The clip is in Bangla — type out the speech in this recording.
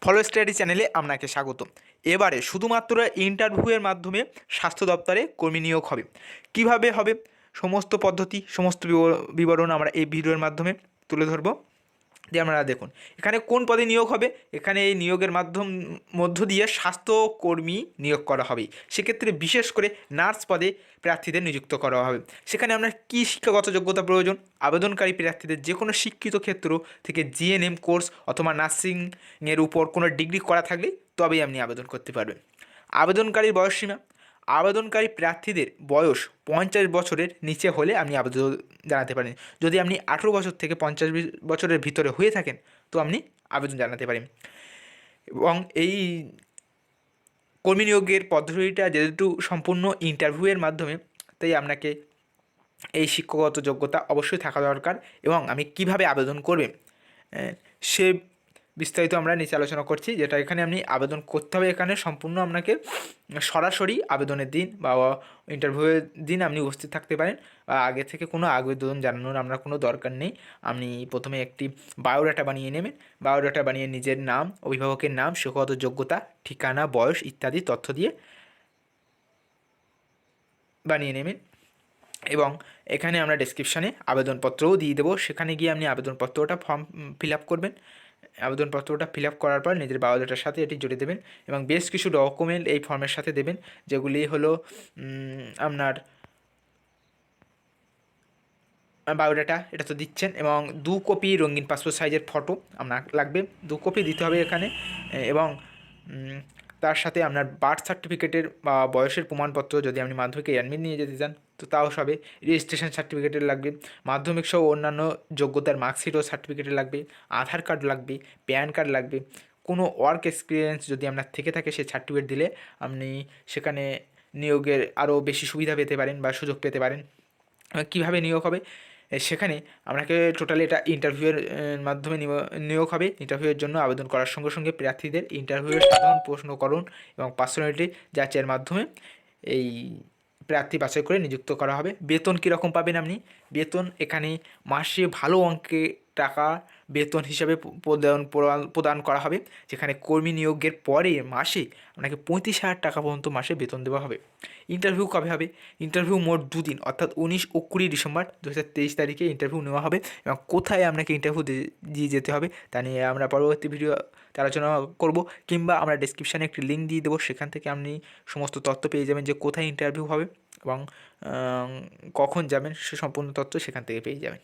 ফলো স্টাডি চ্যানেলে আপনাকে স্বাগত এবারে শুধুমাত্র ইন্টারভিউয়ের মাধ্যমে স্বাস্থ্য দপ্তরে কর্মী নিয়োগ হবে। কীভাবে হবে? সমস্ত পদ্ধতি, সমস্ত বিবর- বিবরণ আমরা এই ভিডিওর মাধ্যমে তুলে ধরবো। যে আপনারা দেখুন, এখানে কোন পদে নিয়োগ হবে? এখানে এই নিয়োগের মাধ্যম, মধ্য দিয়ে স্বাস্থ্যকর্মী নিয়োগ করা হবে। সেক্ষেত্রে বিশেষ করে নার্স পদে প্রার্থীদের নিযুক্ত করা হবে। সেখানে আপনার কী শিক্ষাগত যোগ্যতা প্রয়োজন? আবেদনকারী প্রার্থীদের যে কোনো শিক্ষিত ক্ষেত্র থেকে জিএনএম কোর্স অথবা নার্সিংয়ের উপর কোনো ডিগ্রি করা থাকলে তবেই আপনি আবেদন করতে পারবেন। আবেদনকারীর বয়সসীমা আবেদনকারী প্রার্থীদের বয়স পঞ্চাশ বছরের নিচে হলে আপনি আবেদন জানাতে পারেন। যদি আপনি আঠেরো বছর থেকে পঞ্চাশ বছরের ভিতরে হয়ে থাকেন, তো আপনি আবেদন জানাতে পারেন। এবং এই কর্মী নিয়োগের পদ্ধতিটা যেহেতু সম্পূর্ণ ইন্টারভিউয়ের মাধ্যমে, তাই আপনাকে এই শিক্ষাগত যোগ্যতা অবশ্যই থাকা দরকার এবং আমি কীভাবে আবেদন করবেন সে বিস্তারিত আমরা নিচে আলোচনা করছি, যেটা এখানে আপনি আবেদন করতে হবে। এখানে সম্পূর্ণ আপনাকে সরাসরি আবেদনের দিন বা ইন্টারভিউয়ের দিন আপনি উপস্থিত থাকতে পারেন। বা আগে থেকে কোনো আবেদন জানানোর আপনার কোনো দরকার নেই। আপনি প্রথমে একটি বায়োডাটা বানিয়ে নেবেন। বায়োডাটা বানিয়ে নিজের নাম, অভিভাবকের নাম, শিক্ষাগত যোগ্যতা, ঠিকানা, বয়স ইত্যাদি তথ্য দিয়ে বানিয়ে নেবেন। এবং এখানে আমরা ডেসক্রিপশানে আবেদনপত্রও দিয়ে দেবো। সেখানে গিয়ে আপনি আবেদনপত্রটা ফর্ম ফিল আপ করবেন। আবেদনপত্রটা ফিল আপ করার পর নিজের বায়োডাটার সাথে এটি জুড়ে দেবেন এবং বেশ কিছু ডকুমেন্ট এই ফর্মের সাথে দেবেন, যেগুলি হলো আপনার বায়োডাটা, এটা তো দিচ্ছেন, এবং দু কপি রঙিন পাসপোর্ট সাইজের ফটো আপনার লাগবে, দু কপি দিতে হবে এখানে, এবং তার সাথে আপনার বার্থ সার্টিফিকেটের বা বয়সের প্রমাণপত্র যদি আপনি মাধ্যমিকে অ্যাডমিট নিয়ে যেতে চান, তো তাও সবে রেজিস্ট্রেশন সার্টিফিকেটের লাগবে। মাধ্যমিক সহ অন্যান্য যোগ্যতার মার্কশিট ও সার্টিফিকেটের লাগবে। আধার কার্ড লাগবে প্যান কার্ড লাগবে। কোনো ওয়ার্ক এক্সপিরিয়েন্স যদি আপনার থেকে থাকে সে সার্টিফিকেট দিলে আপনি সেখানে নিয়োগের আরও বেশি সুবিধা পেতে পারেন বা সুযোগ পেতে পারেন। কীভাবে নিয়োগ হবে? সেখানে আপনাকে টোটালি এটা ইন্টারভিউয়ের মাধ্যমে নিয়োগ হবে। ইন্টারভিউয়ের জন্য আবেদন করার সঙ্গে সঙ্গে প্রার্থীদের ইন্টারভিউয়ের সাধারণ প্রশ্নকরণ এবং পার্সোনালিটি যাচাইয়ের মাধ্যমে এই প্রার্থী বাছাই করে নিযুক্ত করা হবে। বেতন কীরকম পাবেন আপনি? বেতন এখানে মাসে ভালো অঙ্কে টাকা বেতন হিসাবে প্রদান, প্রদান- করা হবে। যেখানে কর্মী নিয়োগের পরে মাসে আপনাকে পঁয়ত্রিশ হাজার টাকা পর্যন্ত মাসে বেতন দেওয়া হবে। ইন্টারভিউ কবে হবে? ইন্টারভিউ মোট দুদিন, অর্থাৎ উনিশ ও কুড়ি ডিসেম্বর দু হাজার তেইশ তারিখে ইন্টারভিউ নেওয়া হবে এবং কোথায় আপনাকে ইন্টারভিউ দিয়ে যেতে হবে তা নিয়ে আমরা পরবর্তী ভিডিওতে আলোচনা করব কিংবা আমরা ডিসক্রিপশানে একটি লিঙ্ক দিয়ে দেবো, সেখান থেকে আপনি সমস্ত তথ্য পেয়ে যাবেন যে কোথায় ইন্টারভিউ হবে এবং কখন যাবেন সে সম্পূর্ণ তথ্য সেখান থেকে পেয়ে যাবেন।